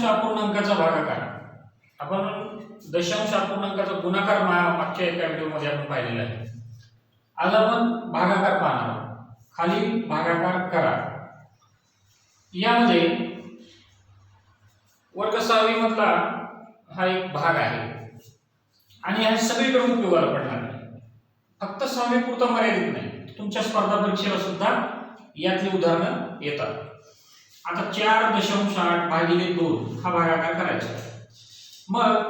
दशांश अपूर्णांकाचा भागाकार आपण दशांश अपूर्णांकाचा गुणाकार मागच्या एका व्हिडिओमध्ये आपण पाहिलेला आहे. आज आपण भागाकार पाहणार आहोत. खाली भागाकार करा. यामध्ये वर्ग सहावी मधला हा एक भाग आहे. आणि हा सगळीकडे उपयोगाला पडणार आहे. फक्त सहावी पुरता मर्यादित नाही. तुमच्या स्पर्धा परीक्षेला सुद्धा यातली उदाहरणं येतात. आता चार दशांश आठ भागिले दोन हा भागाकार करायचा. मग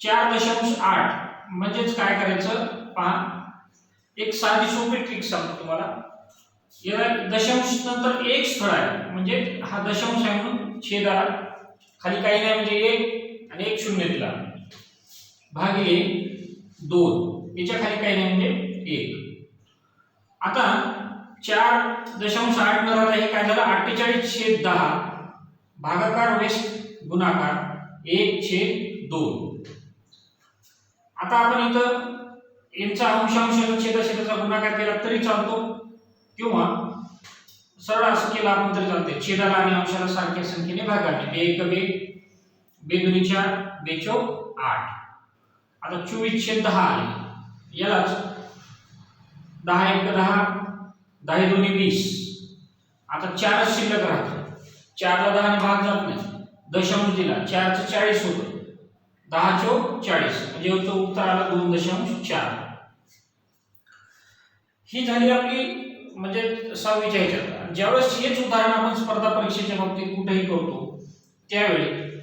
चार दशांश आठ म्हणजेच काय करायचं? पहा एक साधी सोपी ट्रिक सांगतो तुम्हाला. या दशांश नंतर एक स्थळ आहे म्हणजे हा दशांश आहे म्हणून छेद आला. खाली काही नाही म्हणजे एक आणि एक शून्य दिला. भागिले दोन. याच्या खाली काही नाही म्हणजे एक. आता चार दशांश आठ न राहता हे काय झालं? अठ्ठेचाळीस छेद दहा. भागाकार वेस्ट गुणाकार एक छेद दोन. आता आपण इथं यांचा अंशांशाचा छेदाछेदाचा गुणाकार केला तरी चालतो. किंवा सरळ असं केलं आपण तरी चालते छेदाला आणि अंशाला सारख्या संख्येने भागाने बे एक बे बे दोन्ही चार बे चौक आठ. आता चोवीस छेद दहा आले यालाच दहा एक दहा दहा दोन्ही वीस. आता चारच शिल्लक राहतो. चारला दहा भाग जात नाही. दशांश दिला चारचं चाळीस होतं. दहा चौक चाळीस. म्हणजे होतं उत्तर आला दोन दशांश चार. ही झाली आपली म्हणजे सहावीच्या ह्याच्यात. ज्यावेळेस हेच उदाहरण आपण स्पर्धा परीक्षेच्या बाबतीत कुठेही करतो त्यावेळी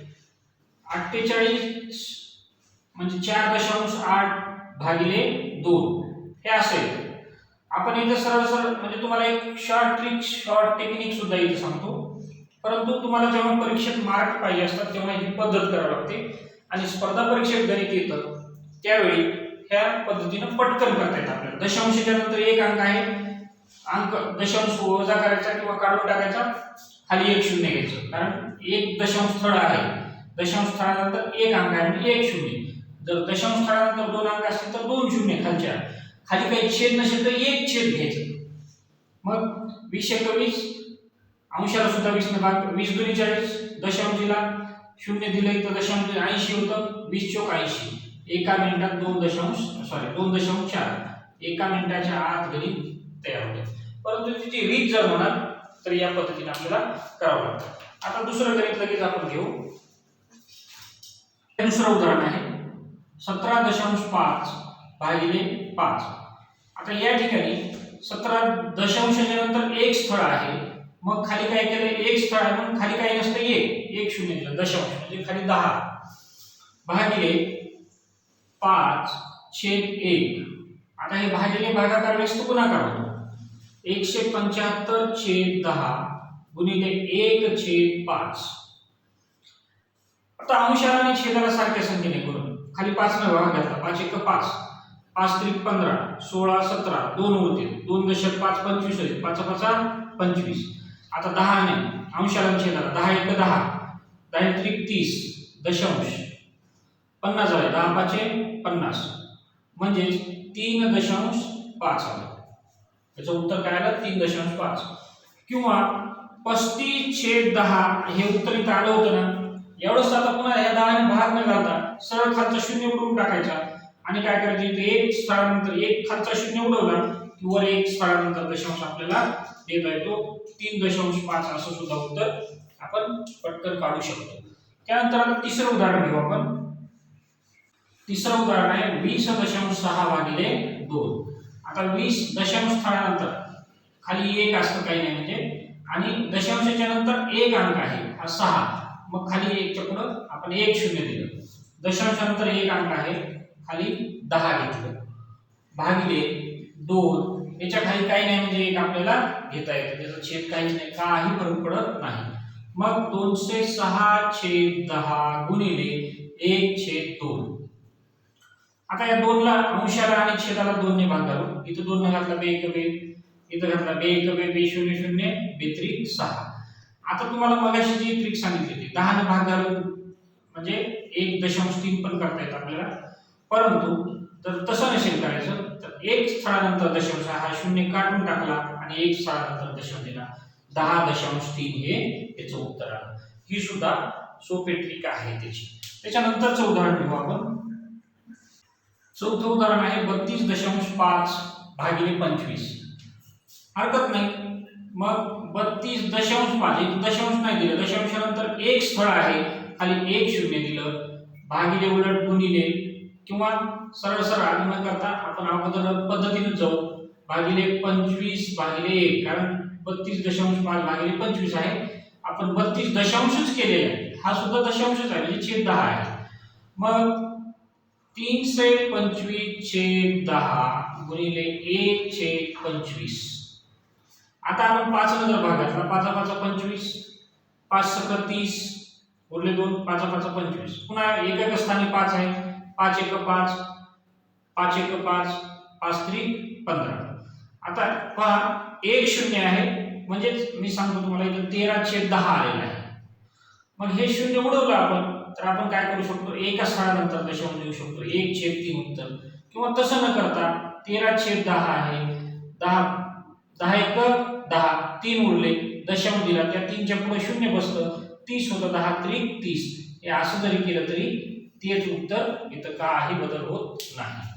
अठ्ठेचाळीस म्हणजे चार दशांश आठ भागिले दोन. हे असेल आपण इथं सरळ सरळ म्हणजे तुम्हाला एक शॉर्ट ट्रिक शॉर्ट टेक्निक सुद्धा इथे सांगतो. परंतु तुम्हाला जेव्हा परीक्षेत मार्क पाहिजे असतात तेव्हा ही पद्धत करावी लागते. आणि स्पर्धा परीक्षेत गणित येतं त्यावेळी ह्या पद्धतीनं पटकन करता येतं आपल्याला. दशांशच्या नंतर एक अंक आहे. अंक दशांश वजा करायचा किंवा काढून टाकायचा खाली एक शून्य घ्यायचं. कारण एक दशांश स्थळ आहे. दशांश स्थळानंतर एक अंक आहे म्हणजे एक शून्य. जर दशांश स्थळानंतर दोन अंक असतील तर दोन शून्य खालच्या. खाली काही छेद नसेल तर एक छेद घ्यायचं. मग वीस एक वीस अंशाला सुद्धा वीस ने भाग वीस दोन्ही चाळीस दशांशीला शून्य दिलं तर दशांश ऐंशी होतं वीस चौक ऐंशी. एका मिनिटात दोन दशांश सॉरी दोन दशांश चार. एका मिनिटाच्या आत गणित तयार होते. परंतु तिची रीत जर म्हणाल तर या पद्धतीने आपल्याला करावं लागतं. आता दुसरं गणित लगेच आपण घेऊ. दुसरं उदाहरण आहे. सतरा दशांश पाच. भागिले पाच. आता या ठिकाणी सतरा दशांशाच्या नंतर एक स्थळ आहे. मग खाली काय केलं? एक स्थळ आहे म्हणून खाली काही नसतं एक. एक शून्य दिलं दशांश. म्हणजे खाली दहा. भागिले पाच छेद एक. आता हे भागिले भागाकार व्यस्त गुणाकार होतो? एकशे पंच्याहत्तर छेद दहा गुणिले एक छेद पाच. आता अंशाला आणि छेदाला सारख्या संख्येने करून. खाली पाच न भाग घातला. पाच एक पाच. पाच त्रिक पंधरा सोळा सतरा दोन होते. दोन दशक पाच पंचवीस होते. पाच पाचा पंचवीस. आता दहा ने. अंशाला आणि छेदाला दहा एक दहा. दहा त्रिक तीस दशांश. पन्नास झाले. दहा पाचे पन्नास. म्हणजेच तीन दशांश पाच आलं. त्याचं उत्तर काय आलं? तीन दशांश पाच. किंवा पस्तीस छेद दहा हे उत्तर इथं आलं होतं ना? एवढंच आता पुन्हा या दहाने भाग न घालता सरळ खालचा शून्य करून टाकायचा. आणि काय करायचं इथे एक स्थळानंतर एक खालचा शून्य उडवला की वर एक स्थळानंतर दशांश आपल्याला देता येतो. तीन दशांश पाच असं सुद्धा उत्तर आपण पटकन काढू शकतो. त्यानंतर आता तिसरं उदाहरण घेऊ आपण. तिसरं उदाहरण आहे वीस दशांश सहा भागिले दोन. आता वीस दशांश स्थळानंतर खाली एक असतं काही नाही म्हणजे आणि दशांशाच्या नंतर एक अंक आहे हा सहा. मग खाली एकच्या पुढं आपण एक शून्य दिलं. दशांशानंतर एक अंक आहे खाली दहा घेतलं. भागिले दोन. याच्या खाली काही नाही म्हणजे एक आपल्याला घेता येतं. त्याचा छेद काहीच नाही काही फरक पडत नाही. मग दोनशे सहा छेद दहा गुणिले एक छेद दोन. आता या दोनला अंशाला आणि छेदाला दोनने भाग घालू इथं दोन घातला बे एक बे. इथं घातला बे एक बे बे शून्य शून्य बेत्रिक सहा. आता तुम्हाला मगाशी जी ट्रिक सांगितली होती दहा भाग घालून म्हणजे एक दशांश तीन पण करता येतं आपल्याला. परंतु तर तसं नसेल करायचं तर एक स्थळानंतर दशांश हा शून्य काढून टाकला आणि एक स्थळानंतर दशांश दिला. दहा दशांश तीन हे त्याचं उत्तर आलं ही सुद्धा सोपे ट्रिक आहे त्याची. त्याच्यानंतरचं उदाहरण घेऊ आपण. चौथं उदाहरण आहे बत्तीस दशांश पाच भागिले पंचवीस. हरकत नाही. मग बत्तीस दशांश पाच एक दशांश नाही दिलं. दशांशानंतर एक स्थळ आहे. खाली एक शून्य दिलं. भागिले उलट गुणिले किंवा सरळ सरळ आधी न करता आपण अगोदर पद्धतीने जाऊ. भागिले पंचवीस भागिले एक कारण बत्तीस दशांश पाच भागिले पंचवीस आहे. आपण बत्तीस दशांशच केलेला आहे. हा सुद्धा दशांशच आहे म्हणजे छेद दहा आहे. मग तीनशे पंचवीस छेद दहा गुणिले एक छेद पंचवीस. आता आपण पाच हजार भागातला पाचा पाचा पंचवीस पाच सकर तीस उरले दोन पाचा पाचा पंचवीस. पुन्हा एका स्थानी पाच आहे. पाच एक पाच पाच एक पाच पाच त्री पंधरा. आता पहा एक शून्य आहे म्हणजेच मी सांगतो तुम्हाला इथं तेरा छेद दहा आलेला आहे. मग हे शून्य उडवलं आपण तर आपण काय करू शकतो? एका स्थळानंतर दशांश देऊ शकतो. एक छेद तीन उत्तर. किंवा तसं न करता तेरा छेद दहा आहे. दहा दहा एक दहा तीन उरले दशांश दिला त्या तीनच्या पुढे शून्य बसतं. तीस होतं दहा त्रिक तीस. हे असं जरी केलं तरी तेच उत्तर इथं काही बदल होत नाही.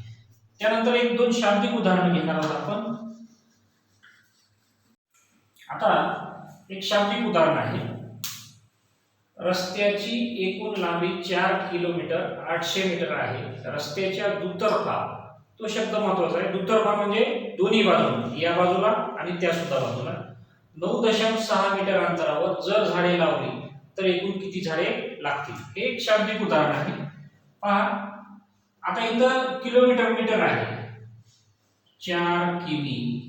त्यानंतर एक दोन शाब्दिक उदाहरण घेणार आहोत आपण. आता एक शाब्दिक उदाहरण आहे. रस्त्याची एकूण लांबी चार किलोमीटर आठशे मीटर आहे. रस्त्याच्या दुतर्फा तो शब्द महत्त्वाचा आहे. दुतर्फा म्हणजे दोन्ही बाजू या बाजूला आणि त्या सुद्धा बाजूला. नऊ दशांश सहा मीटर अंतरावर जर झाडे लावली तर एकूण किती झाडे लागतील? हे एक शाब्दिक उदाहरण आहे. पहा आता इथं किलोमीटर मीटर आहे. चार किमी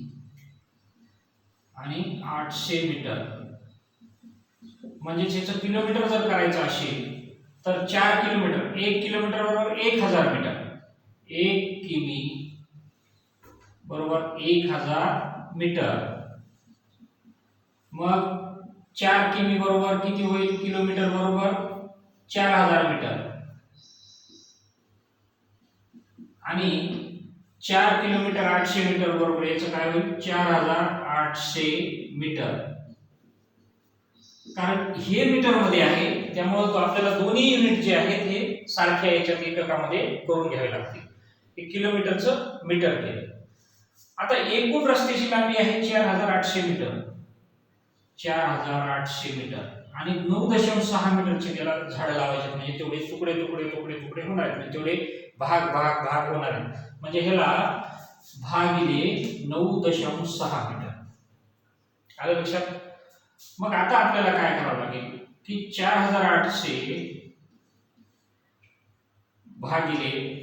आणि आठशे मीटर. म्हणजे याचं किलोमीटर जर करायचं असेल तर चार किलोमीटर एक किलोमीटर बरोबर एक हजार मीटर. एक किमी बरोबर एक हजार मीटर. मग चार किमी बरोबर किती होईल? किलोमीटर बरोबर चार हजार मीटर. आणि चार किलोमीटर आठशे मीटर बरोबर याचं काय होईल? चार हजार आठशे मीटर. कारण हे मीटरमध्ये आहे त्यामुळे तो आपल्याला दोन्ही युनिट जे आहेत हे सारख्या याच्यात एककामध्ये करून घ्यावे लागतील. हे किलोमीटरचं मीटर केलं. आता एकूण रस्त्याची लांबी आहे चार हजार आठशे मीटर. चार हजार आठशे मीटर. आणि नऊ दशांश सहा मीटरचे त्याला झाड लावायचे म्हणजे तेवढे तुकडे तुकडे तुकडे तुकडे होणार आहेत. म्हणजे तेवढे भाग भाग भाग होणार आहेत. म्हणजे ह्याला भागिले नऊ दशांश सहा मीटर. आलं लक्षात? मग आता आपल्याला काय करावं लागेल? की चार हजार आठशे भागिले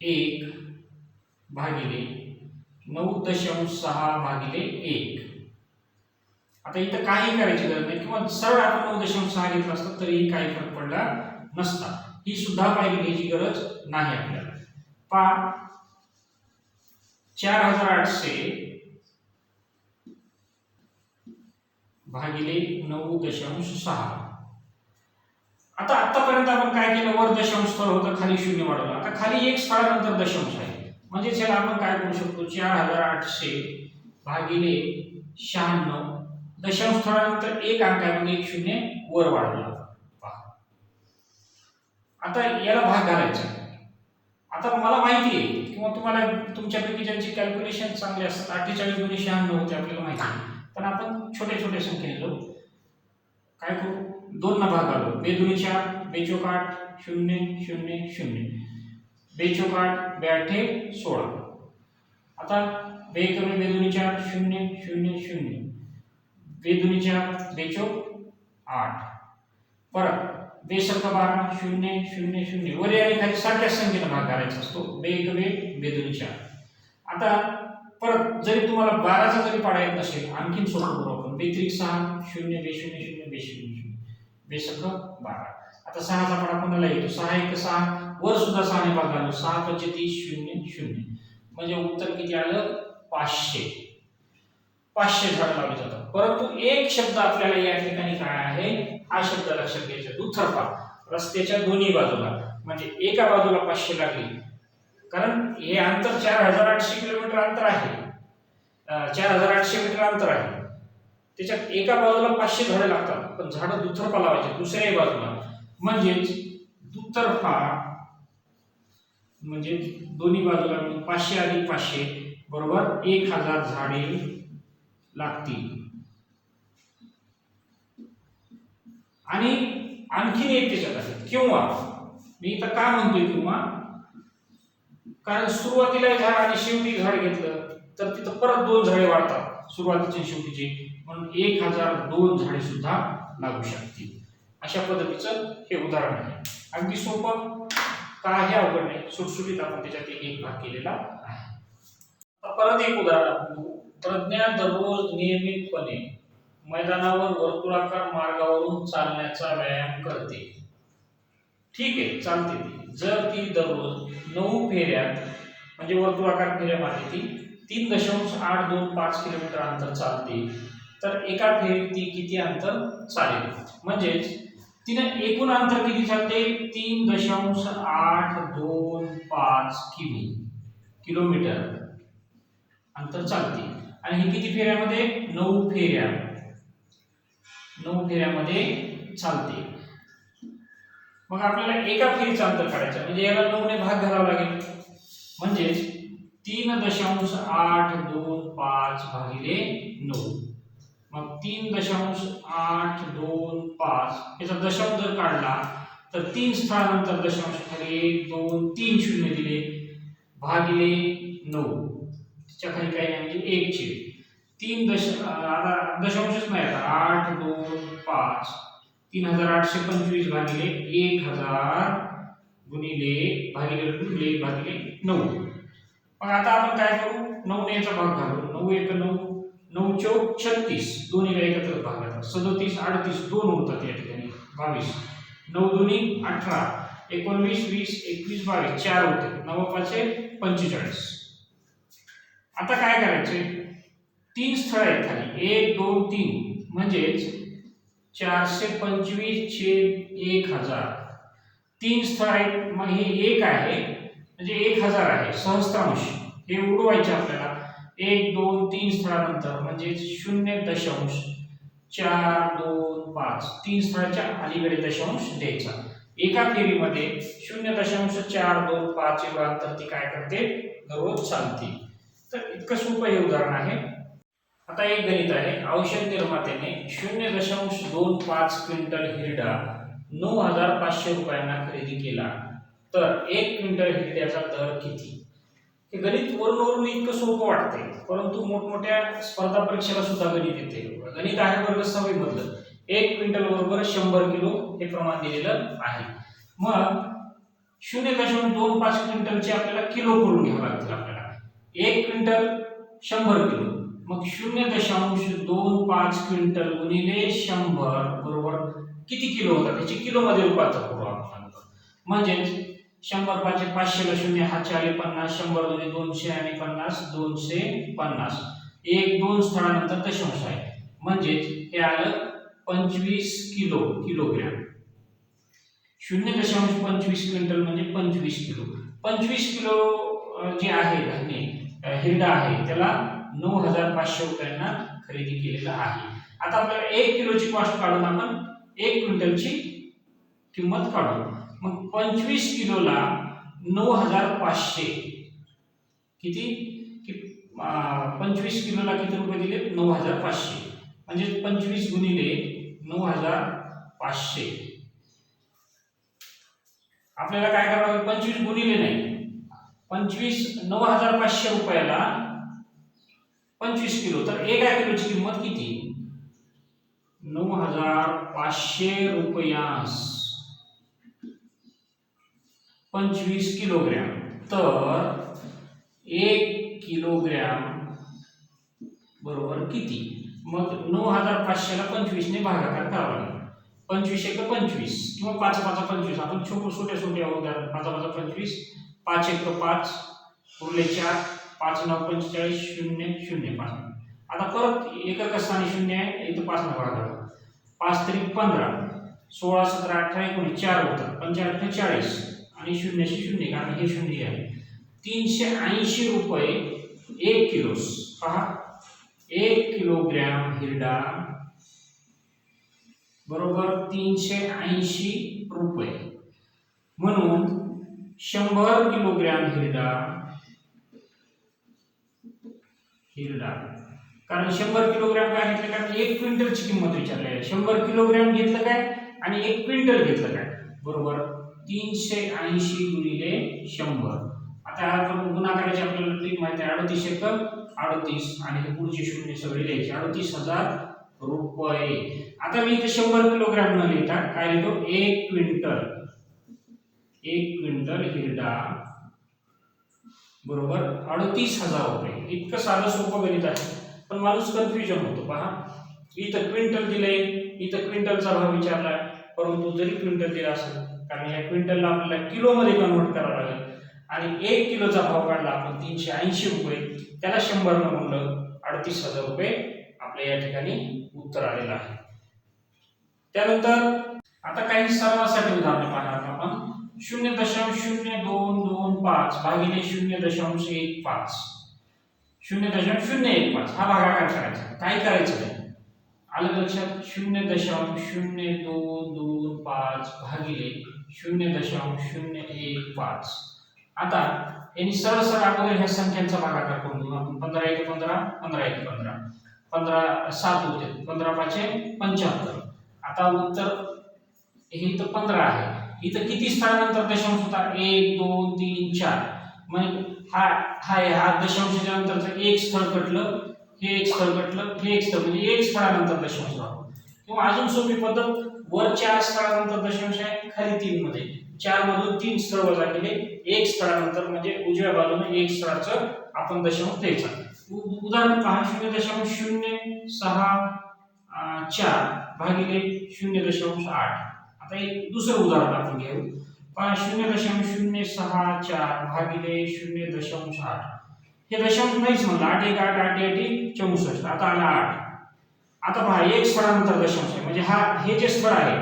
एक भागिले नऊ दशांश सहा भागिले एक. आता इथं काही करायची गरज नाही. किंवा सरळ आपण नऊ दशांश सहा घेतलं असतं तरीही काही फरक पडला नसता. ही सुद्धा पाहिजे घ्यायची गरज नाही आपल्याला. पा चार हजार आठशे भागिले नऊ दशांश सहा. आता आतापर्यंत आपण काय केलं? वर दशांश स्थळ होतं खाली शून्य वाढवलं. आता खाली एक स्थळानंतर दशांश आहे. म्हणजे याला आपण काय करू शकतो? चार हजार आठशे भागिले शहाण्णव. दशांश स्थळानंतर एक अंक आहे म्हणजे एक शून्य वर वाढवला आता याला भाग घालायचा. आता मला माहिती आहे किंवा तुम्हाला तुमच्यापैकी ज्यांचे कॅल्क्युलेशन चांगले असतात अठ्ठेचाळीस गुणे शहाण्णव होते आपल्याला माहिती आहे. पण आपण छोट्या छोट्या संख्येने जाऊ. काय करू? दोन ना भाग घालू. बेदुनी चार बेचोक आठ शून्य शून्य शून्य. बेचोक आठ बेआठे सोळा. आता बे कमी बेदुनी चार शून्य शून्य शून्य. बेदुनी चार बेचोक आठ. परत बेसंख बारा शून्य शून्य शून्य. वर आणि खाली सारख्याच संख्येनं भाग करायचा असतो. बे एक बे बेदुनी चार. आता परत जरी तुम्हाला बाराचा जरी पाडा येत नसेल आणखीन सोडून करू आपण. बेत्रिक सहा शून्य बे शून्य शून्य बे शून्य शून्य. बेसंख बारा. आता सहाचा पाडा कोणाला येतो? सहा एक सहा वर सुद्धा सहाने भाग घालू सहा पंचे तीस शून्य शून्य. म्हणजे उत्तर किती आलं? पाचशे. पाचशे झाड लावले जातात. परंतु एक शब्द आपल्याला या ठिकाणी काय आहे? हा शब्द लक्षात घ्यायचा. दुथरपा रस्त्याच्या दोन्ही बाजूला. म्हणजे एका बाजूला पाचशे लागले. कारण हे अंतर चार हजार आठशे किलोमीटर अंतर आहे. चार हजार आठशे मीटर अंतर आहे. त्याच्यात एका बाजूला पाचशे झाडं लागतात. पण झाडं दुतर्फा लावायचे दुसऱ्याही बाजूला. म्हणजेच दुतर्फा म्हणजे दोन्ही बाजूला पाचशे अधिक पाचशे बरोबर? एक हजार झाडे लागतील. आणि आणखीन एक त्याच्यात असेल किंवा मी इथं का म्हणतोय किंवा? कारण सुरुवातीला झाड आणि शेवटी झाड घेतलं तर तिथं परत दोन झाडे वाढतात सुरुवातीचे शेवटीचे. म्हणून एक हजार दोन झाडे सुद्धा लागू शकतील. अशा पद्धतीचं हे उदाहरण आहे. अगदी सोपं. काही अवघड नाही. सुटसुटीत आपण त्याच्यात एक भाग केलेला आहे. परत एक उदाहरण आपण बघू. प्रज्ञा दररोज नियमितपणे मैदानावर वर्तुळाकार मार्गावरून चालण्याचा व्यायाम करते. ठीक आहे चालते ती. जर ती दररोज नऊ फेऱ्यात म्हणजे वर्तुळाकार फेऱ्या मारते ती तीन दशांश आठ दोन पाच किलोमीटर अंतर चालते तर एका फेरीत ती किती अंतर चालेल? म्हणजेच तिने एकूण अंतर किती चालते? तीन दशांश आठ दोन पाच किमी किलोमीटर. अंतर चालते. आणि हे किती फेऱ्यामध्ये? नऊ फेऱ्या. नऊ फेऱ्यामध्ये चालते. मग आपल्याला एका फेरीचं अंतर काढायचं म्हणजे याला नऊने भाग घालावा लागेल. म्हणजेच तीन दशांश आठ दोन पाच भागिले नऊ. मग तीन दशांश आठ दोन पाच याचा दशांश जर काढला तर तीन स्थानानंतर दशांश खाली एक दोन तीन शून्य दिले भागिले नऊ. त्याच्याखाली काही नाही म्हणजे एक चे तीन दश आता दशांशच नाही आता आठ दोन पाच. तीन हजार आठशे पंचवीस भागिले एक हजार गुणिले भागिले गुणिले एक भागिले नऊ. मग आता आपण काय करू? नऊ याचा भाग घालू. नऊ एक नऊ नऊ चौक छत्तीस. दोन्हीला एकत्र भागात सदोतीस अडतीस दोन होतात या ठिकाणी. बावीस. नऊ दोन्ही अठरा. एकोणवीस वीस एकवीस बावीस. चार होते. नऊ पाचशे पंचेचाळीस. आता काय करायचे? तीन स्थळ आहेत खाली. एक दोन तीन. म्हणजेच चारशे पंचवीस छेद एक हजार. तीन स्थळ आहेत. मग हे एक आहे. म्हणजे एक हजार आहे. सहस्त्रांश. हे उडवायचे आपल्याला. एक दोन तीन स्थळानंतर म्हणजे शून्य दशांश चार दोन पाच तीन स्थळाच्या अलीकडे दशांश द्यायचा. एका फेरीमध्ये शून्य दशांश चार दोन पाच एवढं ती काय करते? दररोज चालते. तर इतकं सोपं हे उदाहरण आहे. आता एक गणित आहे. औषध निर्मात्याने शून्य दशांश दोन पाच क्विंटल हिरडा नऊ हजार पाचशे रुपयांना खरेदी केला. तर एक क्विंटल हिरड्याचा दर किती? हे गणित वरून वरून इतकं सोपं वाटते परंतु मोठमोठ्या स्पर्धा परीक्षेला सुद्धा गणित येते. गणित आहे वर्ग सवय मधलं एक क्विंटल बरोबर शंभर किलो हे प्रमाण दिलेलं आहे. मग शून्य दशांश दोन पाच क्विंटलचे आपल्याला किलो करून घ्यावं लागतील आपल्याला. एक क्विंटल शंभर किलो. मग शून्य दशांश दोन पाच क्विंटल गुणिले शंभर बरोबर किती किलो होतात? त्याची किलोमध्ये रूपांतर करू आपण. म्हणजेच शंभर पाचशे पाचशेला शून्य हा चाळीस पन्नास शंभर दोन्ही दोनशे आणि पन्नास दोनशे पन्नास. एक दोन स्थळानंतर दशांश आहे. म्हणजेच हे आलं पंचवीस किलो किलोग्रॅम. शून्य दशांश पंचवीस क्विंटल म्हणजे पंचवीस किलो. पंचवीस किलो जे आहे धान्य हिरडा आहे त्याला नऊ हजार पाचशे रुपयांना खरेदी केलेला आहे. आता आपल्याला एक किलोची कॉस्ट काढून आपण एक क्विंटलची किंमत काढू. मग पंचवीस किलोला नऊ हजार पाचशे. किती? कि पंचवीस किलोला किती रुपये दिले? नऊ हजार पाचशे. म्हणजे पंचवीस गुणिले नऊ हजार पाचशे. आपल्याला काय करावं? लागेल पंचवीस गुणिले नाही. पंचवीस नऊ हजार पाचशे रुपयाला पंचवीस किलो. तर एका किलोची किंमत किती? नऊ हजार पाचशे रुपयास. पंचवीस किलोग्रॅम. तर एक किलोग्रॅम बरोबर किती? मग नऊ हजार पाचशेला पंचवीसने भागाकार करावा लागेल. पंचवीस एक पंचवीस किंवा पाच पाच पंचवीस. आपण छोटे छोट्या छोट्या उदाहरण पाच पाच पंचवीस पाच एक पाच उरले चार पाच नऊ पंचेचाळीस शून्य शून्य पाच. आता परत एकक स्थानी शून्य आहे इथं पाच नऊ भागाकार पाच तरी पंधरा सोळा सतरा अठरा एकोणीस चार होतात पंचाअठरा चाळीस. आणि शून्याशी शून्य कारण हे शून्य आहे. तीनशे ऐंशी रुपये एक किलो पहा. एक किलोग्रॅम हिरडा. बरोबर तीनशे ऐंशी रुपये. म्हणून शंभर किलोग्रॅम हिरडा. हिरडा. कारण शंभर किलोग्रॅम काय घेतलं? कारण एक क्विंटलची किंमत विचारली आहे. शंभर किलोग्रॅम घेतलं काय? आणि एक क्विंटल घेतलं काय? बरोबर. तीनशे ऐंशी गुणिले शंभर. आता आपण गुणाकाराची आपल्याला ट्रिक माहिती आहे? अडतीस एक अडतीस आणि हे पुढचे शून्य सगळे लिहायचे. अडतीस हजार रुपये. आता मी इथे शंभर किलोग्रॅम न लिहिता काय लिहितो? एक क्विंटल. एक क्विंटल हिरडा. बरोबर? अडतीस हजार रुपये. इतकं साधं सोपं गणित आहे. पण माणूस कन्फ्युजन होतो. पहा. इथं क्विंटल दिलंय. इथं क्विंटलचा भाव विचारलाय. परंतु जरी क्विंटल दिला असेल कारण या क्विंटलला आपल्याला किलोमध्ये कन्वर्ट करावं लागेल. आणि एक किलोचा भाव काढला आपण तीनशे ऐंशी रुपये त्याला शंभर न म्हणलं अडतीस हजार रुपये आपल्या या ठिकाणी उत्तर आलेलं आहे. त्यानंतर आता काही सर्वांसाठी उदाहरण पाहणार आपण. शून्य दशांश शून्य दोन दोन पाच भागिले शून्य दशांश एक पाच. शून्य दशांश शून्य एक पाच. हा भागाकार करायचा. काय करायचं नाही आलं लक्षात? शून्य दशांश शून्य दोन दोन पाच भागिले शून्य दशांश शून्य एक पाच. आता यांनी सरळ सरळ अगोदर ह्या संख्यांचा भागाकार करून घेऊ आपण पंधरा एक पंधरा पंधरा एक पंधरा. पंधरा सात होते. पंधरा पाचशे पंच्याहत्तर. आता उत्तर हे इथं पंधरा आहे. इथं किती स्थानानंतर दशांश होता? एक दोन तीन चार. म्हणजे हा हा आहे, हा दशांशाच्या नंतरचं एक स्थळ कटलं हे एक स्थळ कटलं हे एक स्थळ. म्हणजे एक स्थळानंतर दशांश राहतो किंवा अजून सोपी पद्धत वर चार स्थळानंतर दशांश आहे खाली तीन मध्ये. चार मधून तीन स्थळ वजा केले एक स्थळानंतर म्हणजे उजव्या बाजूने एक स्थळाचं आपण दशांश द्यायचा. उदाहरण पहा शून्य दशांश शून्य सहा चार भागिले शून्य दशांश आठ. आता एक दुसरं उदाहरण आपण घेऊ. पहा शून्य दशांश शून्य सहा चार भागिले शून्य दशांश आठ. हे दशांश नाहीच म्हणलं आठ एक आठ आठ आठ चौसष्ट. आता आला आठ. आता पहा एक स्थळानंतर दशांश आहे. म्हणजे हा हे जे स्थळ आहे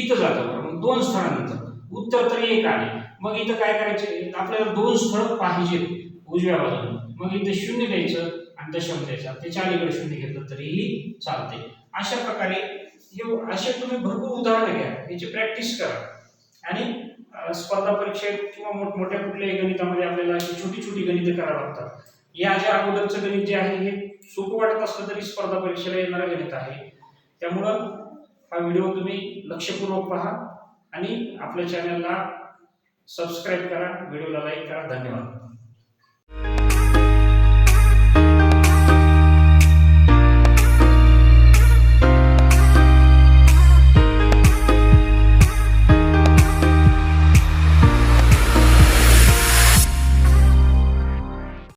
इथं जातं बरं. मग दोन स्थळानंतर. उत्तर तर एक आले मग इथं काय करायचे? आपल्याला दोन स्थळ पाहिजेत उजव्या बाजूला. मग इथं शून्य द्यायचं आणि दशांश द्यायचा. त्याच्या अलीकडे शून्य घेतलं तरीही चालते अशा प्रकारे हे असे तुम्ही भरपूर उदाहरणं घ्या. याची प्रॅक्टिस करा. आणि स्पर्धा परीक्षेत किंवा मोठमोठ्या कुठल्याही गणितामध्ये आपल्याला अशी छोटी छोटी गणितं करावी लागतात. या ज्या अगोदरचं गणित जे आहे हे सोपं वाटत असलं तरी स्पर्धा परीक्षेला येणारं गणित आहे. त्यामुळं हा व्हिडिओ तुम्ही लक्षपूर्वक पहा आणि आपल्या चॅनलला सबस्क्राईब करा व्हिडिओला लाईक करा. धन्यवाद.